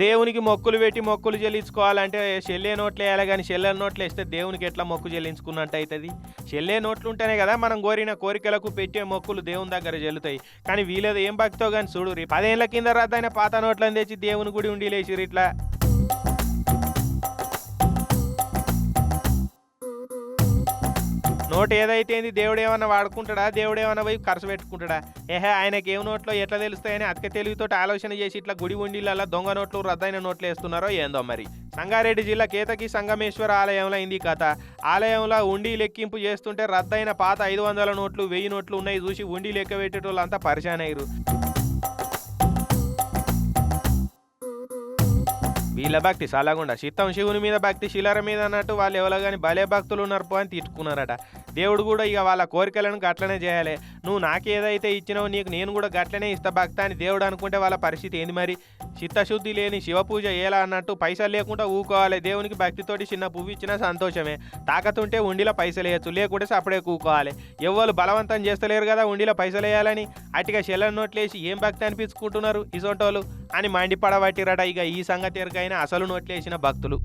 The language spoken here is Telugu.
దేవునికి మొక్కులు పెట్టి మొక్కులు చెల్లించుకోవాలంటే చెల్లే నోట్లు వేయాలి కానీ చెల్లె నోట్లు వేస్తే దేవునికి ఎట్లా మొక్కు చెల్లించుకున్నట్టు అవుతుంది? చెల్లే నోట్లు ఉంటేనే కదా మనం కోరిన కోరికలకు పెట్టే మొక్కులు దేవుని దగ్గర చెల్లుతాయి. కానీ వీళ్ళది ఏం భక్తో కానీ చూడు రీ పదేళ్ళ కింద రద్దయిన పాత నోట్లను తెచ్చి దేవుని గుడి ఉండి లేచిరు ఇట్లా. నోట్ ఏదైతే ఏంది దేవుడు ఏమన్నా వాడుకుంటాడా? దేవుడు ఏమన్నా పోయి ఖర్చు పెట్టుకుంటాడా? ఏహే ఆయనకి ఏం నోట్లో ఎట్లా తెలుస్తాయని అతిక తెలివితోటి ఆలోచన చేసి ఇట్లా గుడి ఉండిలల్లా దొంగ నోట్లు రద్దయిన నోట్లు వేస్తున్నారో ఏందో మరి? సంగారెడ్డి జిల్లా కేతకి సంగమేశ్వర ఆలయంలో అయింది కథ. ఆలయంలో ఉండి లెక్కింపు చేస్తుంటే రద్దయిన పాత ఐదు వందల నోట్లు వెయ్యి నోట్లు ఉన్నాయి చూసి ఉండి లెక్క పెట్టేటోళ్ళంతా పరిచయం అయ్యారు వీళ్ళ భక్తి సలగుండా. చిత్తం శివుని మీద భక్తి శిలర మీద అన్నట్టు వాళ్ళు ఎవరో కానీ భలే భక్తులు ఉన్నారు పో అని తిట్టుకున్నారట. దేవుడు కూడా ఇక వాళ్ళ కోరికలను అట్లనే చేయాలి. నువ్వు నాకేదైతే ఇచ్చినావో నీకు నేను కూడా గట్లనే ఇస్తా. భక్త అని దేవుడు అనుకుంటే వాళ్ళ పరిస్థితి ఏంది మరి? చిత్తశుద్ధి లేని శివ పూజ ఎలా అన్నట్టు పైసలు లేకుండా ఊకోవాలి. దేవునికి భక్తితోటి చిన్న పువ్వు ఇచ్చినా సంతోషమే. తాకతుంటే ఉండిలో పైసలు వేయచ్చు లేకుంటే సపడే కూకోవాలి. ఎవ్వరు బలవంతం చేస్తలేరు కదా ఉండిలో పైసలు వేయాలని. అటుగా చెల్లెని నోట్లేసి ఏం భక్తి అనిపించుకుంటున్నారు? ఇసోటోళ్ళు అని మండిపడబట్టిరట ఇక ఈ సంగతి ఎరకైనా అసలు నోట్లేసిన భక్తులు.